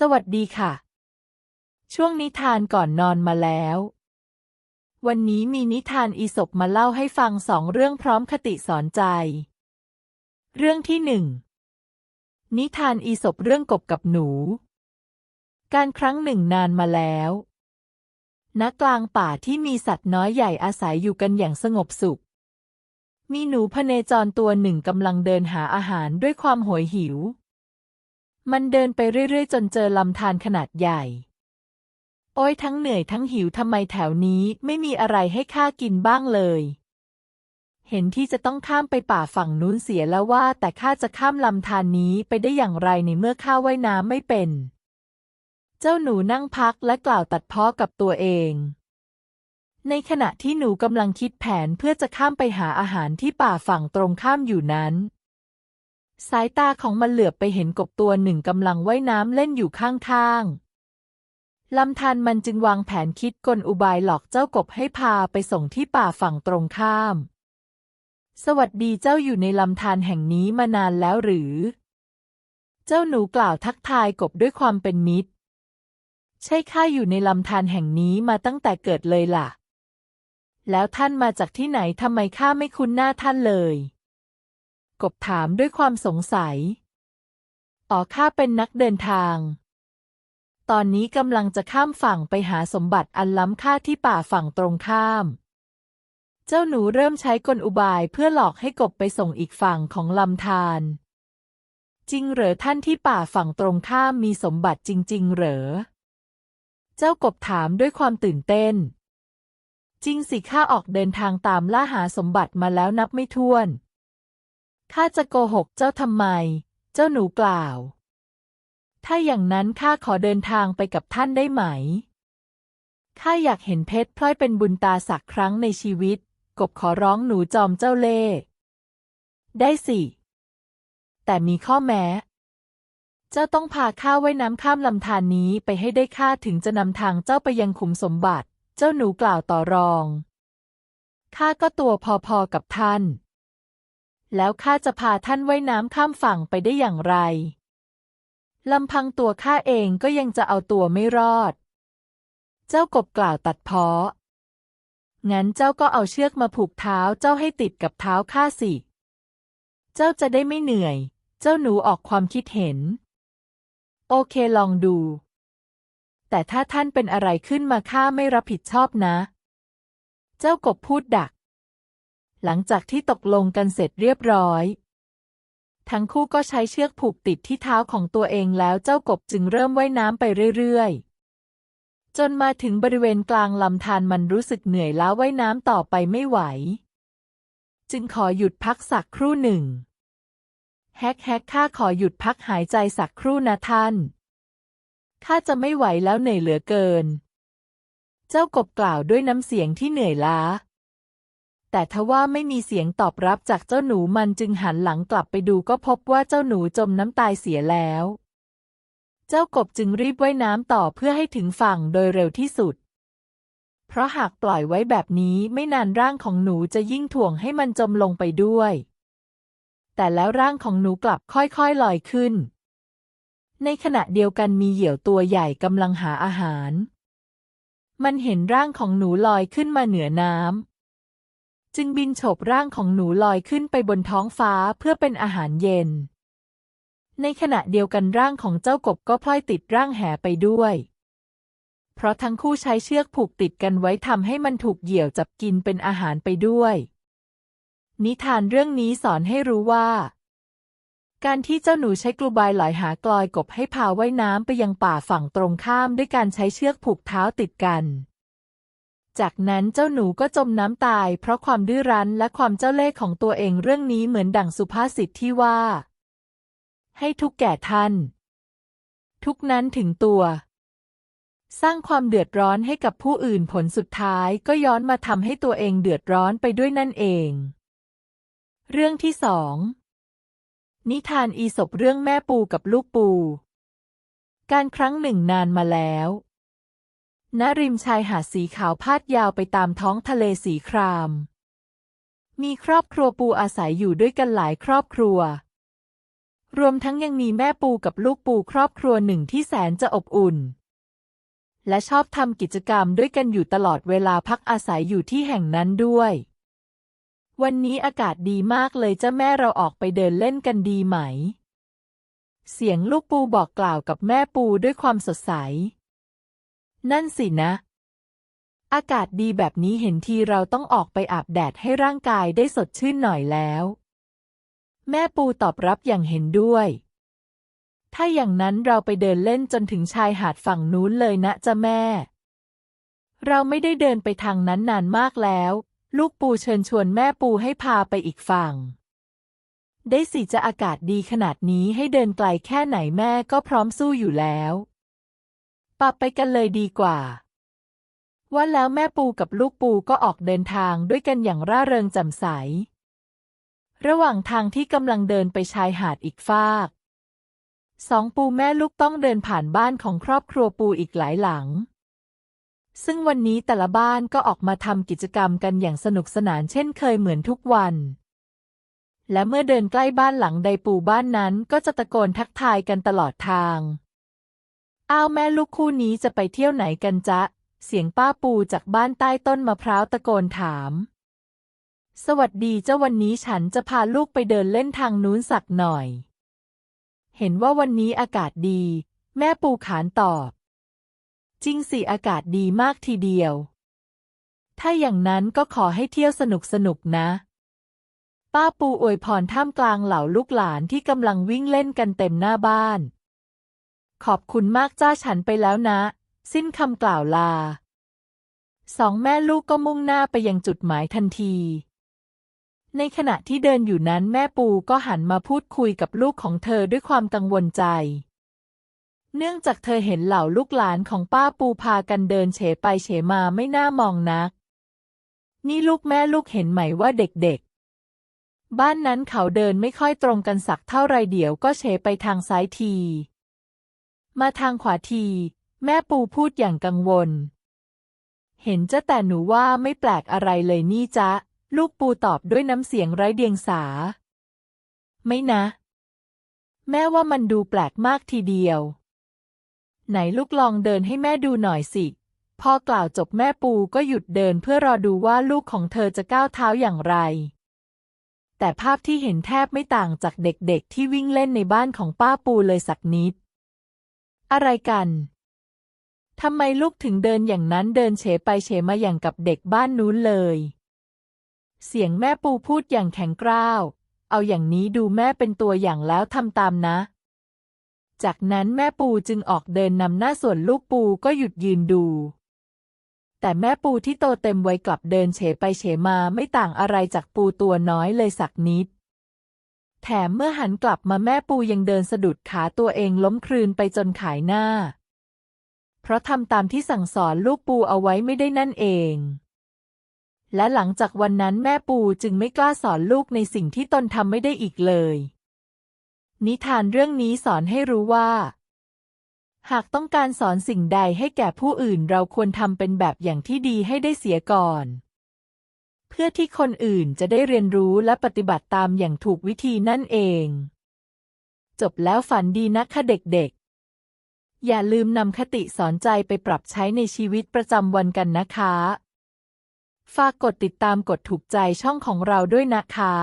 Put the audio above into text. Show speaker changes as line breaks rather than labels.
สวัสดีค่ะ ช่วงนิทานก่อนนอนมาแล้ว วันนี้มีนิทานอีสปมาเล่าให้ฟังสองเรื่องพร้อมคติสอนใจ เรื่องที่หนึ่งนิทานอีสปเรื่องกบกับหนู การครั้งหนึ่งนานมาแล้วณกลางป่าที่มีสัตว์น้อยใหญ่อาศัยอยู่กันอย่างสงบสุข มีหนูพเนจรตัวหนึ่งกำลังเดินหาอาหารด้วยความโหยหิว มันเดินไปเรื่อยๆ จนเจอลำธารขนาดใหญ่ โอ้ยทั้งเหนื่อยทั้งหิวทำไมแถวนี้ไม่มีอะไรให้ข้ากินบ้างเลย เห็นที่จะต้องข้ามไปป่าฝั่งนู้นเสียแล้วว่า แต่ข้าจะข้ามลำธารนี้ไปได้อย่างไรในเมื่อข้าว่ายน้ำไม่เป็น เจ้าหนูนั่งพักและกล่าวตัดเพ้อกับตัวเอง ในขณะที่หนูกำลังคิดแผนเพื่อจะข้ามไปหาอาหารที่ป่าฝั่งตรงข้ามอยู่นั้น สายตาของมันเหลือบไปเห็นกบตัวหนึ่งกำลังว่ายน้ำเล่นอยู่ข้างๆลำธารมันจึงวางแผนคิดกลอุบายหลอกเจ้ากบให้พาไปส่งที่ป่าฝั่งตรงข้าม สวัสดีเจ้าอยู่ในลำธารแห่งนี้มานานแล้วหรือ เจ้าหนูกล่าวทักทายกบด้วยความเป็นมิตร ใช่ข้าอยู่ในลำธารแห่งนี้มาตั้งแต่เกิดเลยล่ะ แล้วท่านมาจากที่ไหนทำไมข้าไม่คุ้นหน้าท่านเลย กบถามด้วยความสงสัย อ๋อข้าเป็นนักเดินทาง ตอนนี้กำลังจะข้ามฝั่งไปหาสมบัติอันล้ำค่าที่ป่าฝั่งตรงข้าม เจ้าหนูเริ่มใช้กลอุบายเพื่อหลอกให้กบไปส่งอีกฝั่งของลำธารจริงเหรอท่านที่ป่าฝั่งตรงข้ามมีสมบัติจริง ๆ เหรอ เจ้ากบถามด้วยความตื่นเต้น จริงสิข้าออกเดินทางตามล่าหาสมบัติมาแล้วนับไม่ถ้วน ข้าจะโกหกเจ้าทำไม เจ้าหนูกล่าวถ้าอย่างนั้นข้าขอเดินทางไปกับท่านได้ไหม ข้าอยากเห็นเพชรพลอยเป็นบุญตาสักครั้งในชีวิต กบขอร้องหนูจอมเจ้าเล่ ได้สิ แต่มีข้อแม้ เจ้าต้องพาข้าว่ายน้ำข้ามลำธารนี้ไปให้ได้ข้าถึงจะนำทางเจ้าไปยังขุมสมบัติ เจ้าหนูกล่าวต่อรอง ข้าก็ตัวพอๆกับท่าน แล้วข้าจะพาท่านว่ายน้ำข้ามฝั่งไปได้อย่างไรลำพังตัวข้าเองก็ยังจะเอาตัวไม่รอด เจ้ากบกล่าวตัดเพ้องั้นเจ้าก็เอาเชือกมาผูกเท้าเจ้าให้ติดกับเท้าข้าสิ เจ้าจะได้ไม่เหนื่อย เจ้าหนูออกความคิดเห็น โอเคลองดู แต่ถ้าท่านเป็นอะไรขึ้นมาข้าไม่รับผิดชอบนะ เจ้ากบพูดดัก หลังจากที่ตกลงกันเสร็จเรียบร้อย ทั้งคู่ก็ใช้เชือกผูกติดที่เท้าของตัวเองแล้วเจ้ากบจึงเริ่มว่ายน้ำไปเรื่อยๆ จนมาถึงบริเวณกลางลำธารมันรู้สึกเหนื่อยล้าว่ายน้ำต่อไปไม่ไหว จึงขอหยุดพักสักครู่หนึ่ง แฮกแฮกข้าขอหยุดพักหายใจสักครู่นะท่าน ข้าจะไม่ไหวแล้วเหนื่อยเหลือเกิน เจ้ากบกล่าวด้วยน้ำเสียงที่เหนื่อยล้า แต่ทว่าไม่มีเสียงตอบรับจากเจ้าหนูมันจึงหันหลังกลับไปดูก็พบว่าเจ้าหนูจมน้ำตายเสียแล้ว เจ้ากบจึงรีบว่ายน้ำต่อเพื่อให้ถึงฝั่งโดยเร็วที่สุด เพราะหากปล่อยไว้แบบนี้ไม่นานร่างของหนูจะยิ่งถ่วงให้มันจมลงไปด้วย แต่แล้วร่างของหนูกลับค่อยๆลอยขึ้น ในขณะเดียวกันมีเหยี่ยวตัวใหญ่กำลังหาอาหาร มันเห็นร่างของหนูลอยขึ้นมาเหนือน้ำ จึงบินโฉบร่างของหนูลอยขึ้นไปบนท้องฟ้าเพื่อเป็นอาหารเย็น ในขณะเดียวกันร่างของเจ้ากบก็พลอยติดร่างแหไปด้วย เพราะทั้งคู่ใช้เชือกผูกติดกันไว้ทำให้มันถูกเหยี่ยวจับกินเป็นอาหารไปด้วย นิทานเรื่องนี้สอนให้รู้ว่า การที่เจ้าหนูใช้กลูบายหลอยหากลอยกบให้พาว่ายน้ำไปยังป่าฝั่งตรงข้ามด้วยการใช้เชือกผูกเท้าติดกัน จากนั้นเจ้าหนูก็จมน้ำตาย เพราะความดื้อรั้นและความเจ้าเล่ห์ของตัวเองเรื่องนี้เหมือนดั่งสุภาษิตที่ว่า ให้ทุกแก่ท่าน ทุกนั้นถึงตัว สร้างความเดือดร้อนให้กับผู้อื่นผลสุดท้ายก็ย้อนมาทำให้ตัวเองเดือดร้อนไปด้วยนั่นเอง เรื่องที่สองนิทานอีสปเรื่องแม่ปูกับลูกปู การครั้งหนึ่งนานมาแล้ว ณริมชายหาดสีขาวพาดยาวไปตามท้องทะเลสีคราม มีครอบครัวปูอาศัยอยู่ด้วยกันหลายครอบครัว รวมทั้งยังมีแม่ปูกับลูกปูครอบครัวหนึ่งที่แสนจะอบอุ่น และชอบทำกิจกรรมด้วยกันอยู่ตลอดเวลาพักอาศัยอยู่ที่แห่งนั้นด้วย วันนี้อากาศดีมากเลยจ้าแม่เราออกไปเดินเล่นกันดีไหม เสียงลูกปูบอกกล่าวกับแม่ปูด้วยความสดใส นั่นสินะ อากาศดีแบบนี้เห็นทีเราต้องออกไปอาบแดดให้ร่างกายได้สดชื่นหน่อยแล้ว แม่ปูตอบรับอย่างเห็นด้วย ถ้าอย่างนั้นเราไปเดินเล่นจนถึงชายหาดฝั่งนู้นเลยนะจ้ะแม่ เราไม่ได้เดินไปทางนั้นนานมากแล้ว ลูกปูเชิญชวนแม่ปูให้พาไปอีกฝั่งได้สิจะอากาศดีขนาดนี้ให้เดินไกลแค่ไหนแม่ก็พร้อมสู้อยู่แล้ว ปะไปกันเลยดีกว่า ว่าแล้วแม่ปูกับลูกปูก็ออกเดินทางด้วยกันอย่างร่าเริงแจ่มใส ระหว่างทางที่กำลังเดินไปชายหาดอีกฟากสองปูแม่ลูกต้องเดินผ่านบ้านของครอบครัวปูอีกหลายหลัง ซึ่งวันนี้แต่ละบ้านก็ออกมาทำกิจกรรมกันอย่างสนุกสนานเช่นเคยเหมือนทุกวัน และเมื่อเดินใกล้บ้านหลังใดปูบ้านนั้นก็จะตะโกนทักทายกันตลอดทาง อ้าวแม่ลูกคู่นี้จะไปเที่ยวไหนกันจ๊ะ เสียงป้าปูจากบ้านใต้ต้นมะพร้าวตะโกนถาม สวัสดีเจ้าวันนี้ฉันจะพาลูกไปเดินเล่นทางนู้นสักหน่อย เห็นว่าวันนี้อากาศดี แม่ปูขานตอบ จริงสิอากาศดีมากทีเดียว ถ้าอย่างนั้นก็ขอให้เที่ยวสนุกสนุกนะ ป้าปูอวยพรท่ามกลางเหล่าลูกหลานที่กำลังวิ่งเล่นกันเต็มหน้าบ้าน ขอบคุณมากจ้าฉันไปแล้วนะ สิ้นคำกล่าวลา สองแม่ลูกก็มุ่งหน้าไปยังจุดหมายทันที ในขณะที่เดินอยู่นั้นแม่ปูก็หันมาพูดคุยกับลูกของเธอด้วยความกังวลใจ เนื่องจากเธอเห็นเหล่าลูกหลานของป้าปูพากันเดินเฉไปเฉมาไม่น่ามองนัก นี่ลูกแม่ลูกเห็นไหมว่าเด็กๆ บ้านนั้นเขาเดินไม่ค่อยตรงกันสักเท่าไรเดี๋ยวก็เฉไปทางซ้ายที มาทางขวาที แม่ปูพูดอย่างกังวล เห็นจะแต่หนูว่าไม่แปลกอะไรเลยนี่จ๊ะ ลูกปูตอบด้วยน้ำเสียงไร้เดียงสา ไม่นะ แม่ว่ามันดูแปลกมากทีเดียว ไหนลูกลองเดินให้แม่ดูหน่อยสิ พอกล่าวจบแม่ปูก็หยุดเดินเพื่อรอดูว่าลูกของเธอจะก้าวเท้าอย่างไรแต่ภาพที่เห็นแทบไม่ต่างจากเด็กๆ ที่วิ่งเล่นในบ้านของป้าปูเลยสักนิด อะไรกันทำไมลูกถึงเดินอย่างนั้นเดินเฉไปเฉมาอย่างกับเด็กบ้านนู้นเลย เสียงแม่ปูพูดอย่างแข็งกร้าว เอาอย่างนี้ดูแม่เป็นตัวอย่างแล้วทำตามนะ จากนั้นแม่ปูจึงออกเดินนำหน้าส่วนลูกปูก็หยุดยืนดู แต่แม่ปูที่โตเต็มวัยกลับเดินเฉไปเฉมาไม่ต่างอะไรจากปูตัวน้อยเลยสักนิด แถมเมื่อหันกลับมาแม่ปูยังเดินสะดุดขาตัวเองล้มคลืนไปจนขายหน้า เพราะทำตามที่สั่งสอนลูกปูเอาไว้ไม่ได้นั่นเอง และหลังจากวันนั้นแม่ปูจึงไม่กล้าสอนลูกในสิ่งที่ตนทำไม่ได้อีกเลย นิทานเรื่องนี้สอนให้รู้ว่า หากต้องการสอนสิ่งใดให้แก่ผู้อื่นเราควรทำเป็นแบบอย่างที่ดีให้ได้เสียก่อน เพื่อที่คนอื่นจะได้เรียนรู้และปฏิบัติตามอย่างถูกวิธีนั่นเอง จบแล้วฝันดีนะคะเด็กๆ อย่าลืมนำคติสอนใจไปปรับใช้ในชีวิตประจำวันกันนะคะ ฝากกดติดตามกดถูกใจช่องของเราด้วยนะคะ